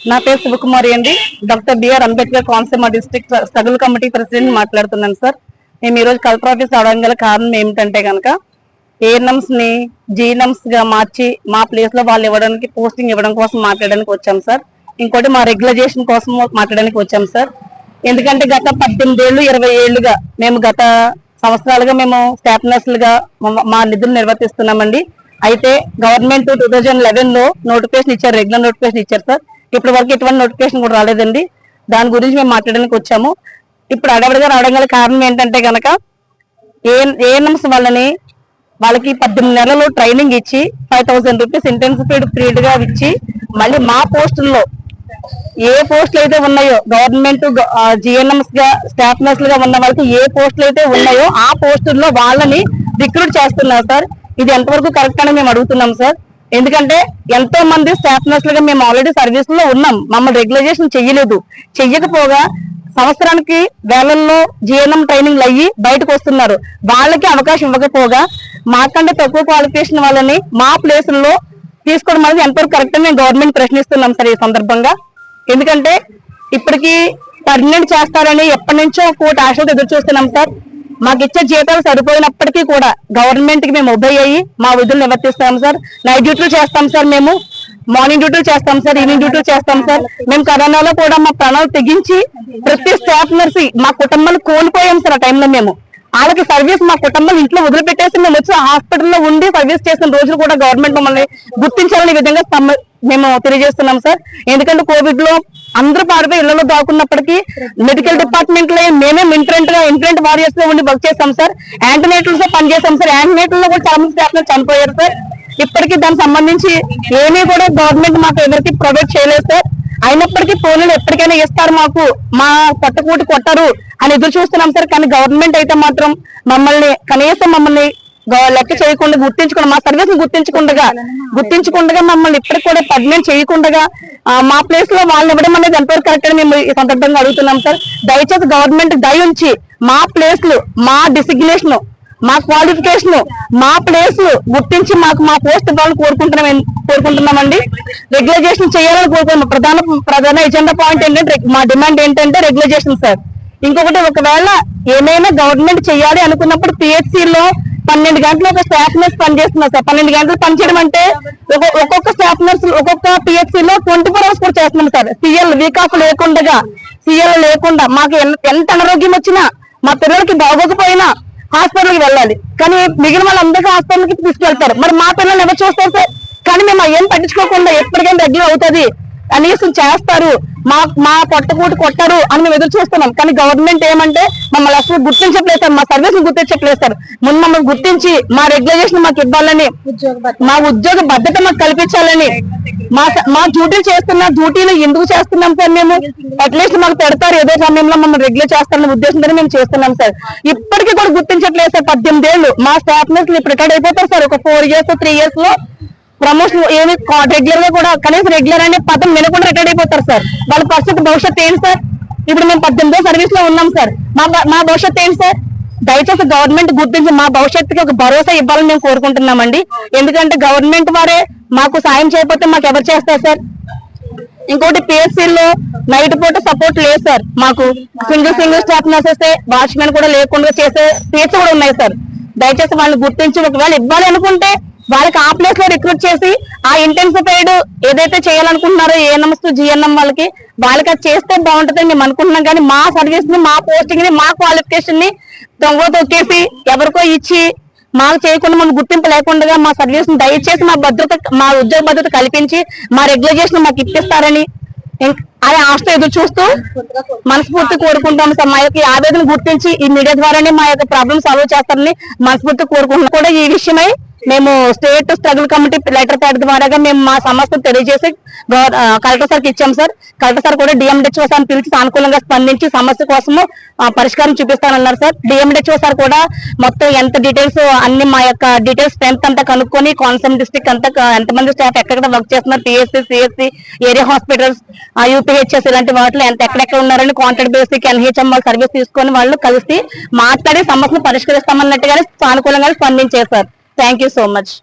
నా పేరు శివకుమారి అండి. Doctor B R Ambedkar Konaseema district struggle committee president మాట్లాడుతున్నాను సార్. మేము ఈరోజు కలెక్టర్ ఆఫీస్ అవడం గల కారణం ఏమిటంటే కనుక ఏఎన్ఎంస్ని జీఎన్ఎంస్గా మార్చి మా ప్లేస్లో వాళ్ళు ఇవ్వడానికి పోస్టింగ్ ఇవ్వడం కోసం మాట్లాడడానికి వచ్చాం సార్. ఇంకోటి మా రెగ్యులైజేషన్ కోసం మాట్లాడడానికి వచ్చాం సార్. ఎందుకంటే గత పద్దెనిమిది ఏళ్ళు ఇరవై ఏళ్ళుగా మేము గత సంవత్సరాలుగా మేము స్టాఫ్ నర్సులుగా మా- మా నిధులు నిర్వర్తిస్తున్నామండి. అయితే గవర్నమెంట్ టూ థౌజండ్ లెవెన్లో నోటిఫికేషన్ ఇచ్చారు రెగ్యులర్ నోటిఫికేషన్ ఇచ్చారు సార్. ఇప్పటి వరకు ఎటువంటి నోటిఫికేషన్ కూడా రాలేదండి. దాని గురించి మేము మాట్లాడడానికి వచ్చాము. ఇప్పుడు అడవిడిగా రావడం గల కారణం ఏంటంటే గనక ఏ ఏఎన్ఎంస్ వాళ్ళని వాళ్ళకి పద్దెనిమిది నెలలు ట్రైనింగ్ ఇచ్చి ఫైవ్ థౌసండ్ రూపీస్ ఇంటెన్సిఫైడ్ పీరియడ్గా ఇచ్చి మళ్ళీ మా పోస్టుల్లో ఏ పోస్టులు అయితే ఉన్నాయో గవర్నమెంట్ జిఎన్ఎంస్గా స్టాఫ్ నర్సులు గా ఉన్న వాళ్ళకి ఏ పోస్టులు అయితే ఉన్నాయో ఆ పోస్టుల్లో వాళ్ళని రిక్రూట్ చేస్తున్నారు సార్. ఇది ఎంతవరకు కరెక్ట్ అని మేము అడుగుతున్నాం సార్. ఎందుకంటే ఎంతో మంది స్టాఫ్ నర్సులుగా మేము ఆల్రెడీ సర్వీస్లో ఉన్నాం. మమ్మల్ని రెగ్యులైజేషన్ చెయ్యలేదు. చెయ్యకపోగా సంవత్సరానికి వేలల్లో జీవనం ట్రైనింగ్ అయ్యి బయటకు వస్తున్నారు. వాళ్ళకి అవకాశం ఇవ్వకపోగా మాకంటే తక్కువ క్వాలిఫికేషన్ వాళ్ళని మా ప్లేసుల్లో తీసుకోవడం అనేది ఎంతవరకు కరెక్ట్ మేము గవర్నమెంట్ ప్రశ్నిస్తున్నాం సార్ ఈ సందర్భంగా. ఎందుకంటే ఇప్పటికీ పర్మనెంట్ చేస్తారని ఎప్పటి నుంచో కోటి ఆశలు ఎదురు చూస్తున్నాం సార్. మాకు ఇచ్చే జీతాలు సరిపోయినప్పటికీ కూడా గవర్నమెంట్కి మేము ఒబై అయ్యి మా విధులు నివర్తిస్తాం సార్. నైట్ డ్యూటీలు చేస్తాం సార్ మేము. మార్నింగ్ డ్యూటీలు చేస్తాం సార్ ఈవినింగ్ డ్యూటీలు చేస్తాం సార్. మేము కరోనాలో కూడా మా ప్రాణాలు తెగించి ప్రతి స్టాఫ్ నర్సి మా కుటుంబాలు కోల్పోయాం సార్ ఆ టైంలో మేము. వాళ్ళకి సర్వీస్ మా కుటుంబం ఇంట్లో వదిలిపెట్టేసి మేము వచ్చి హాస్పిటల్లో ఉండి సర్వీస్ చేసిన రోజులు కూడా గవర్నమెంట్ మమ్మల్ని గుర్తించాలని విధంగా మేము తెలియజేస్తున్నాం సార్. ఎందుకంటే కోవిడ్లో అందరూ పాడిపోయి ఇళ్ళలో దాక్కున్నప్పటికీ మెడికల్ డిపార్ట్మెంట్లో మేమే ఇంట్రెంట్గా ఇంట్రెంట్ వారియర్స్లో ఉండి వర్క్ చేస్తాం సార్. యాంటీనేటర్స్లో పనిచేస్తాం సార్. యాంటీనేటర్లో కూడా చాలా మంది స్టాఫ్ చనిపోయారు సార్. ఇప్పటికీ దానికి సంబంధించి ఏమీ కూడా గవర్నమెంట్ మాకు ఎవరికి ప్రొవైడ్ చేయలేదు సార్. అయినప్పటికీ పోలీలు ఎప్పటికైనా ఇస్తారు మాకు. మా కొట్టకూటి కొట్టరు అని ఎదురు చూస్తున్నాం సార్. కానీ గవర్నమెంట్ అయితే మాత్రం మమ్మల్ని కనీసం మమ్మల్ని లెక్క చేయకుండా గుర్తించకుండా మా సర్వీస్ గుర్తించకుండా గుర్తించకుండా మమ్మల్ని ఇప్పటికి కూడా పర్మనెంట్ చేయకుండా మా ప్లేస్లో వాళ్ళని ఇవ్వడం అనేది ఎంతవరకు కరెక్ట్ అని మేము ఈ సందర్భంగా అడుగుతున్నాం సార్. దయచేసి గవర్నమెంట్ దయ ఉంచి మా ప్లేస్లు మా డిసిగ్నేషన్ మా క్వాలిఫికేషన్ మా ప్లేస్ గుర్తించి మాకు మా పోస్ట్ ఇవ్వాలని కోరుకుంటున్నాం కోరుకుంటున్నామండి. రెగ్యులైజేషన్ చేయాలని కోరుకుంటున్నాం ప్రధాన ప్రధాన ఎజెండా పాయింట్ ఏంటంటే మా డిమాండ్ ఏంటంటే రెగ్యులైజేషన్ సార్ ఇంకొకటి ఒకవేళ ఏమైనా గవర్నమెంట్ చేయాలి అనుకున్నప్పుడు పిహెచ్సిలో లో పన్నెండు గంటలు ఒక స్టాఫ్ నర్స్ పనిచేస్తున్నారు సార్. పన్నెండు గంటలు పనిచేయడం అంటే ఒక్కొక్క స్టాఫ్ నర్స్ ఒక్కొక్క పిహెచ్సి లో ట్వంటీ ఫోర్ అవర్స్ కూడా చేస్తున్నాం సార్. సిఎల్ వీక్ ఆఫ్ లేకుండా సిఎల్ లేకుండా మాకు ఎంత అనారోగ్యం వచ్చినా మా పిల్లలకి బాగోకపోయినా హాస్పిటల్కి వెళ్ళాలి. కానీ మిగిలిన వాళ్ళందరికీ హాస్పిటల్కి తీసుకెళ్తారు. మరి మా పిల్లల్ని ఎవరు చూస్తారు సార్? కానీ మేము ఏం పట్టించుకోకుండా ఎప్పటికైనా రెగ్యులర్ అవుతుంది. కనీసం చేస్తారు. మా మా పొట్టకూటి కొట్టరు అని మేము ఎదురు చూస్తున్నాం. కానీ గవర్నమెంట్ ఏమంటే మమ్మల్ని అసలు గుర్తించట్లేదు సార్ మా సర్వీస్ గుర్తించట్లేదు సార్ ముందు మమ్మల్ని గుర్తించి మా రెగ్యులేషన్ మాకు ఇవ్వాలని మా ఉద్యోగ భద్రత మాకు కల్పించాలని మా మా డ్యూటీలు చేస్తున్న డ్యూటీలు ఎందుకు చేస్తున్నాం సార్ మేము? అట్లీస్ట్ మాకు పెడతారు ఏదో సమయంలో మమ్మల్ని రెగ్యులర్ చేస్తారనే ఉద్దేశంతో మేము చేస్తున్నాం సార్. ఇప్పటికీ కూడా గుర్తించట్లేదు సార్. పద్దెనిమిది ఏళ్ళు మా స్టాఫ్ నర్సులు ఇప్పుడు రిటైర్డ్ అయిపోతారు సార్. ఒక ఫోర్ ఇయర్స్ త్రీ ఇయర్స్లో ప్రమోషన్ ఏమి రెగ్యులర్గా కూడా కనీసం రెగ్యులర్ అనే పదం వినకుండా రిటైర్డ్ అయిపోతారు సార్ వాళ్ళ పరిస్థితి భవిష్యత్తు ఏంటి సార్ ఇప్పుడు మేము పద్దెనిమిదో సర్వీస్లో ఉన్నాం సార్ మా మా భవిష్యత్తు ఏంటి సార్ దయచేసి గవర్నమెంట్ గుర్తించి మా భవిష్యత్తుకి ఒక భరోసా ఇవ్వాలని మేము కోరుకుంటున్నామండి. ఎందుకంటే గవర్నమెంట్ వారే మాకు సాయం చేయకపోతే మాకు ఎవరు చేస్తారు సార్ ఇంకోటి పిఎస్సీలో నైట్ పూట సపోర్ట్ లేదు సార్ మాకు single single staff nurses watchmen కూడా లేకుండా చేసే సీట్స్ కూడా ఉన్నాయి సార్ దయచేసి వాళ్ళని గుర్తించి ఒకవేళ ఇవ్వాలి అనుకుంటే వాళ్ళకి ఆ ప్లేస్లో రిక్రూట్ చేసి ఆ ఇంటెన్సిఫైడ్ ఏదైతే చేయాలనుకుంటున్నారో ఏఎన్ఎంస్ జిఎన్ఎం వాళ్ళకి వాళ్ళకి అది చేస్తే బాగుంటుందని మేము అనుకుంటున్నాం. కానీ మా సర్వీస్ని మా పోస్టింగ్ని మా క్వాలిఫికేషన్ని దొంగ తొక్కేసి ఎవరికో ఇచ్చి మాకు చేయకుండా మనం గుర్తింపు లేకుండా మా సర్వీస్ని దయచేసి మా భద్రత మా ఉద్యోగ భద్రత కల్పించి మా రెగ్యులైజేషన్ మాకు ఇప్పిస్తారని ఇంక్- అనే ఎదురు చూస్తూ మనస్ఫూర్తి కోరుకుంటాం. సార్ మా యొక్క ఆవేదన గుర్తించి ఈ మీడియా ద్వారానే మా యొక్క ప్రాబ్లమ్ సాల్వ్ చేస్తారని మనస్ఫూర్తి కోరుకుంటున్నాం. కూడా ఈ విషయమై మేము state struggle committee letter pad ద్వారాగా మేము మా సమస్యను తెలియజేసి కలెక్టర్ సార్కి ఇచ్చాం సార్. కలెక్టర్ సార్ కూడా డిఎండిహెచ్ఓ సార్ పిలిచి సానుకూలంగా స్పందించి సమస్య కోసము పరిష్కారం చూపిస్తానన్నారు సార్. డిఎండిహెచ్ఓ సార్ కూడా మొత్తం ఎంత డీటెయిల్స్ అన్ని మా యొక్క డీటెయిల్స్ స్ట్రెంత్ అంతా కనుక్కొని కోనసీమ డిస్ట్రిక్ట్ అంతా ఎంతమంది స్టాఫ్ ఎక్కడ వర్క్ చేస్తున్నారు PSC CSC area hospitals UPHS ఇలాంటి వాటిలో ఎంత ఎక్కడెక్కడ ఉన్నారని కాంట్రాక్ట్ బేసిక్ ఎన్హెచ్ఎం వాళ్ళు సర్వీస్ తీసుకొని వాళ్ళు కలిసి మాట్లాడి సమస్యను పరిష్కరిస్తామన్నట్టుగానే సానుకూలంగా స్పందించారు sir. Thank you so much.